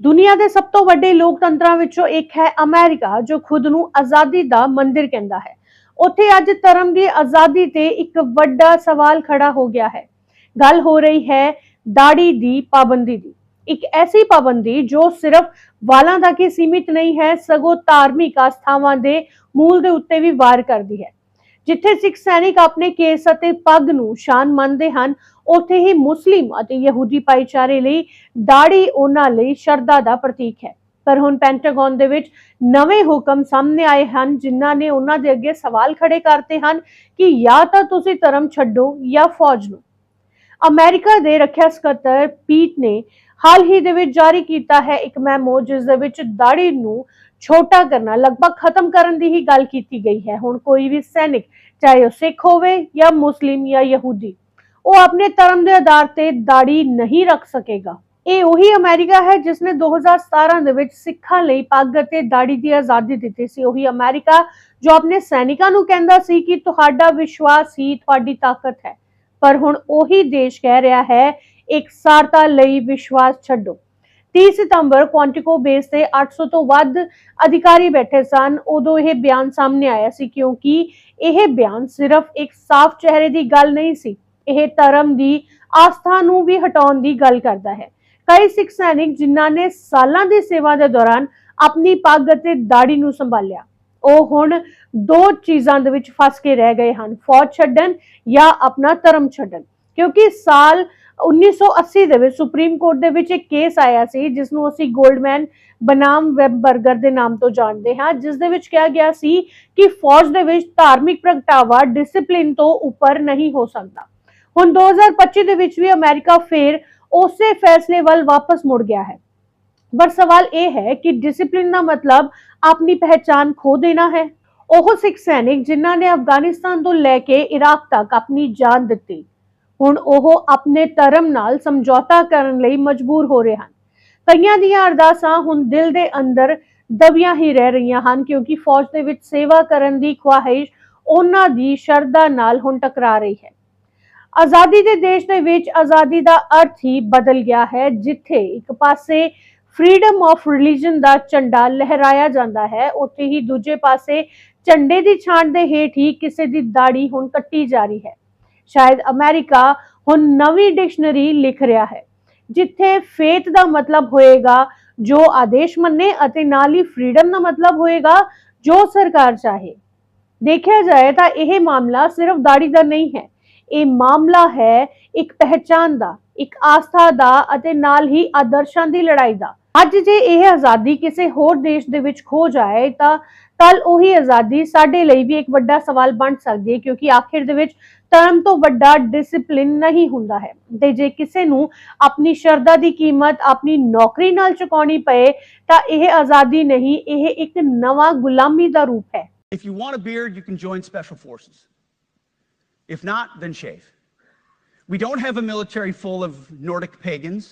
ਦੁਨੀਆ ਦੇ ਸਭ ਤੋਂ ਵੱਡੇ ਲੋਕਤੰਤਰਾਂ ਵਿੱਚੋਂ ਇੱਕ ਹੈ ਅਮਰੀਕਾ, ਜੋ ਖੁਦ ਨੂੰ ਆਜ਼ਾਦੀ ਦਾ ਮੰਦਿਰ ਕਹਿੰਦਾ ਹੈ। ਉੱਥੇ ਅੱਜ ਧਰਮ ਦੀ ਆਜ਼ਾਦੀ ਤੇ ਇੱਕ ਵੱਡਾ ਸਵਾਲ ਖੜਾ ਹੋ ਗਿਆ ਹੈ। ਗੱਲ ਹੋ ਰਹੀ ਹੈ ਦਾੜੀ ਦੀ, ਪਾਬੰਦੀ ਦੀ। ਇੱਕ ਐਸੀ ਪਾਬੰਦੀ ਜੋ ਸਿਰਫ ਵਾਲਾਂ ਤੱਕ ਹੀ ਸੀਮਿਤ ਨਹੀਂ ਹੈ, ਸਗੋਂ ਧਾਰਮਿਕ ਆਸਥਾਵਾਂ ਦੇ ਮੂਲ ਦੇ ਉੱਤੇ ਵੀ ਵਾਰ ਕਰਦੀ ਹੈ। ਜਿੱਥੇ ਸਿੱਖ ਸੈਨਿਕ ਆਪਣੇ ਕੇਸ ਅਤੇ ਪੱਗ ਨੂੰ ਸ਼ਾਨ ਮੰਨਦੇ ਹਨ, ਉੱਥੇ ਹੀ ਮੁਸਲਿਮ ਅਤੇ ਯਹੂਦੀ ਭਾਈਚਾਰੇ ਲਈ ਦਾੜੀ ਉਹਨਾਂ ਲਈ ਸ਼ਰਧਾ ਦਾ ਪ੍ਰਤੀਕ ਹੈ। ਪਰ ਹੁਣ ਪੈਂਟਾਗਨ ਦੇ ਵਿੱਚ ਨਵੇਂ ਹੁਕਮ ਸਾਹਮਣੇ ਆਏ ਹਨ, ਜਿਨ੍ਹਾਂ ਨੇ ਉਹਨਾਂ ਦੇ ਅੱਗੇ ਸਵਾਲ ਖੜੇ ਕਰਤੇ ਹਨ ਕਿ ਜਾਂ ਤਾਂ ਤੁਸੀਂ ਧਰਮ ਛੱਡੋ ਜਾਂ ਫੌਜ ਨੂੰ। ਅਮਰੀਕਾ ਦੇ ਰੱਖਿਆ ਸਕੱਤਰ ਪੀਟ ਨੇ ਹਾਲ ਹੀ ਦੇ ਵਿੱਚ ਜਾਰੀ ਕੀਤਾ ਹੈ ਇੱਕ ਮੈਮੋ, ਜਿਸ ਦੇ ਵਿੱਚ ਦਾੜੀ ਨੂੰ ਛੋਟਾ ਕਰਨਾ, ਲਗਭਗ ਖਤਮ ਕਰਨ ਦੀ ਹੀ ਗੱਲ ਕੀਤੀ ਗਈ ਹੈ। ਹੁਣ ਕੋਈ ਵੀ ਸੈਨਿਕ, ਚਾਹੇ ਉਹ ਸਿੱਖ ਹੋਵੇ ਜਾਂ ਮੁਸਲਿਮ ਜਾਂ ਯਹੂਦੀ, ਉਹ ਆਪਣੇ ਧਰਮ ਦੇ ਆਧਾਰ ਤੇ ਦਾੜੀ ਨਹੀਂ ਰੱਖ ਸਕੇਗਾ। ਇਹ ਉਹੀ ਅਮਰੀਕਾ ਹੈ ਜਿਸ ਨੇ 2017 ਦੇ ਵਿੱਚ ਸਿੱਖਾਂ ਲਈ ਪੱਗ ਅਤੇ ਦਾੜੀ ਦੀ ਆਜ਼ਾਦੀ ਦਿੱਤੀ ਸੀ। ਉਹੀ ਅਮਰੀਕਾ ਜੋ ਆਪਣੇ ਸੈਨਿਕਾਂ ਨੂੰ ਕਹਿੰਦਾ ਸੀ ਕਿ ਤੁਹਾਡਾ ਵਿਸ਼ਵਾਸ ਹੀ ਤੁਹਾਡੀ ਤਾਕਤ ਹੈ। ਪਰ ਹੁਣ ਉਹੀ ਦੇਸ਼ ਕਹਿ ਰਿਹਾ ਹੈ ਇੱਕ ਸਾਰਤਾ ਲਈ ਵਿਸ਼ਵਾਸ ਛੱਡੋ। 30 ਸਤੰਬਰ ਕੁਆਂਟਿਕੋ ਬੇਸ ਤੇ 800 ਤੋਂ ਵੱਧ ਅਧਿਕਾਰੀ ਬੈਠੇ ਸਨ। ਉਦੋਂ ਇਹ ਬਿਆਨ ਸਾਹਮਣੇ ਆਇਆ ਸੀ ਕਿਉਂਕਿ ਇਹ ਬਿਆਨ ਸਿਰਫ ਇੱਕ ਸਾਫ਼ ਚਿਹਰੇ ਦੀ ਗੱਲ ਨਹੀਂ ਸੀ। ਇਹ ਧਰਮ ਦੀ ਆਸਥਾ ਨੂੰ ਵੀ ਹਟਾਉਣ ਦੀ ਗੱਲ ਕਰਦਾ ਹੈ। ਕਈ ਸਿੱਖ ਸੈਨਿਕ ਜਿਨ੍ਹਾਂ ਨੇ ਸਾਲਾਂ ਦੀ ਸੇਵਾ ਦੇ ਦੌਰਾਨ ਆਪਣੀ ਪੱਗ ਅਤੇ ਦਾੜੀ ਨੂੰ ਸੰਭਾਲਿਆ ਉਹ ਹੁਣ ਦੋ ਚੀਜ਼ਾਂ ਦੇ ਵਿੱਚ ਫਸ ਕੇ ਰਹਿ ਗਏ ਹਨ, ਫੌਜ ਛੱਡਣ ਜਾਂ ਆਪਣਾ ਧਰਮ ਛੱਡਣ। ਕਿਉਂਕਿ ਸਾਲ 1980 ਦੇ ਵਿੱਚ ਸੁਪਰੀਮ ਕੋਰਟ ਦੇ ਵਿੱਚ ਇੱਕ ਕੇਸ ਆਇਆ ਸੀ ਜਿਸ ਨੂੰ ਅਸੀਂ 골ਡਮੈਨ ਬਨਾਮ ਵੈਬ ਦੇ ਨਾਮ ਤੋਂ ਜਾਣਦੇ ਹਾਂ, ਜਿਸ ਦੇ ਵਿੱਚ ਕਿਹਾ ਗਿਆ ਸੀ ਕਿ ਫੌਜ ਦੇ ਵਿੱਚ ਧਾਰਮਿਕ ਪ੍ਰਗਟਾਵਾ ਡਿਸਪਲਿਨ ਤੋਂ ਉੱਪਰ ਨਹੀਂ ਹੋ ਸਕਦਾ। ਹੁਣ 2025 ਦੇ ਵਿੱਚ ਵੀ ਅਮਰੀਕਾ ਫੇਰ ਉਸੇ ਫੈਸਲੇ ਵੱਲ ਵਾਪਸ ਮੁੜ ਗਿਆ ਹੈ। ਪਰ ਸਵਾਲ ਇਹ ਹੈ ਕਿ ਡਿਸਪਲਿਨ ਦਾ ਮਤਲਬ ਆਪਣੀ ਪਹਿਚਾਨ ਖੋ ਦੇਣਾ ਹੈ। ਉਹ ਸਿੱਖ ਸੈਨਿਕ ਜਿਨ੍ਹਾਂ ਨੇ ਅਫਗਾਨਿਸਤਾਨ ਤੋਂ ਲੈ ਕੇ ਇਰਾਕ ਤੱਕ ਆਪਣੀ ਜਾਨ ਦਿੱਤੀ, ਹੁਣ ਉਹ ਆਪਣੇ ਧਰਮ ਨਾਲ ਸਮਝੌਤਾ ਕਰਨ ਲਈ ਮਜਬੂਰ ਹੋ ਰਹੇ ਹਨ। ਕਈਆਂ ਦੀਆਂ ਅਰਦਾਸਾਂ ਹੁਣ ਦਿਲ ਦੇ ਅੰਦਰ ਦਬੀਆਂ ਹੀ ਰਹਿ ਰਹੀਆਂ ਹਨ ਕਿਉਂਕਿ ਫੌਜ ਦੇ ਵਿੱਚ ਸੇਵਾ ਕਰਨ ਦੀ ਖੁਆਇਸ਼ ਉਹਨਾਂ ਦੀ ਸ਼ਰਧਾ ਨਾਲ ਹੁਣ ਟਕਰਾ ਰਹੀ ਹੈ। ਆਜ਼ਾਦੀ ਦੇ ਦੇਸ਼ ਦੇ ਵਿੱਚ ਆਜ਼ਾਦੀ ਦਾ ਅਰਥ ਹੀ ਬਦਲ ਗਿਆ ਹੈ, ਜਿੱਥੇ ਇੱਕ ਪਾਸੇ ਫਰੀडम ਆਫ ਰਿਲੀਜਨ ਦਾ ਝੰਡਾ ਲਹਿਰਾਇਆ ਜਾਂਦਾ ਹੈ। ਉੱਥੇ ਹੀ ਦੂਜੇ ਪਾਸੇ ਝੰਡੇ ਦੀ ਛਾਂਟ ਦੇ ਹੇਠ ਹੀ ਕਿਸੇ ਦੀ ਦਾੜੀ ਹੁਣ ਕੱਟੀ ਜਾ ਰਹੀ ਹੈ। ਸ਼ਾਇਦ ਅਮਰੀਕਾ ਹੁਣ ਨਵੀਂ ਡਿਕਸ਼ਨਰੀ ਲਿਖ ਰਿਹਾ ਹੈ, ਜਿੱਥੇ ਫੇਥ ਦਾ ਮਤਲਬ ਹੋਏਗਾ ਜੋ ਆਦੇਸ਼ ਮੰਨੇ ਅਤੇ ਨਾਲ ਹੀ ਫਰੀडम ਦਾ ਮਤਲਬ ਹੋਏਗਾ ਜੋ ਸਰਕਾਰ ਚਾਹੇ। ਦੇਖਿਆ ਜਾਏ ਤਾਂ ਇਹ ਮਾਮਲਾ ਸਿਰਫ ਦਾੜੀ ਦਾ ਨਹੀਂ ਹੈ, ਇਹ ਮਾਮਲਾ ਹੈ ਇੱਕ ਪਹਿਚਾਨ ਦਾ, ਇੱਕ ਆਸਥਾ ਦਾ ਅਤੇ ਨਾਲ ਹੀ ਆਦਰਸ਼ਾਂ ਦੀ ਲੜਾਈ ਦਾ। ਅੱਜ ਜੇ ਇਹ ਆਜ਼ਾਦੀ ਕਿਸੇ ਹੋਰ ਦੇਸ਼ ਦੇ ਵਿੱਚ ਖੋ ਜਾਏ ਤਾਂ ਕੱਲ ਉਹੀ ਆਜ਼ਾਦੀ ਸਾਡੇ ਲਈ ਵੀ ਇੱਕ ਵੱਡਾ ਸਵਾਲ ਬਣ ਸਕਦੀ ਹੈ ਕਿਉਂਕਿ ਆਖਿਰ ਦੇ ਵਿੱਚ ਧਰਮ ਤੋਂ ਵੱਡਾ ਡਿਸਪਲਿਨ ਨਹੀਂ ਹੁੰਦਾ ਹੈ ਤੇ ਜੇ ਕਿਸੇ ਨੂੰ ਆਪਣੀ ਸ਼ਰਧਾ ਦੀ ਕੀਮਤ ਆਪਣੀ ਨੌਕਰੀ ਨਾਲ ਚੁਕਾਉਣੀ ਪਏ ਤਾਂ ਇਹ ਆਜ਼ਾਦੀ ਨਹੀਂ ਇਹ ਇੱਕ ਨਵਾਂ ਗੁਲਾਮੀ ਦਾ ਰੂਪ ਹੈ If you want a beard, you can join special forces. If not, then shave. We don't have a military full of Nordic pagans.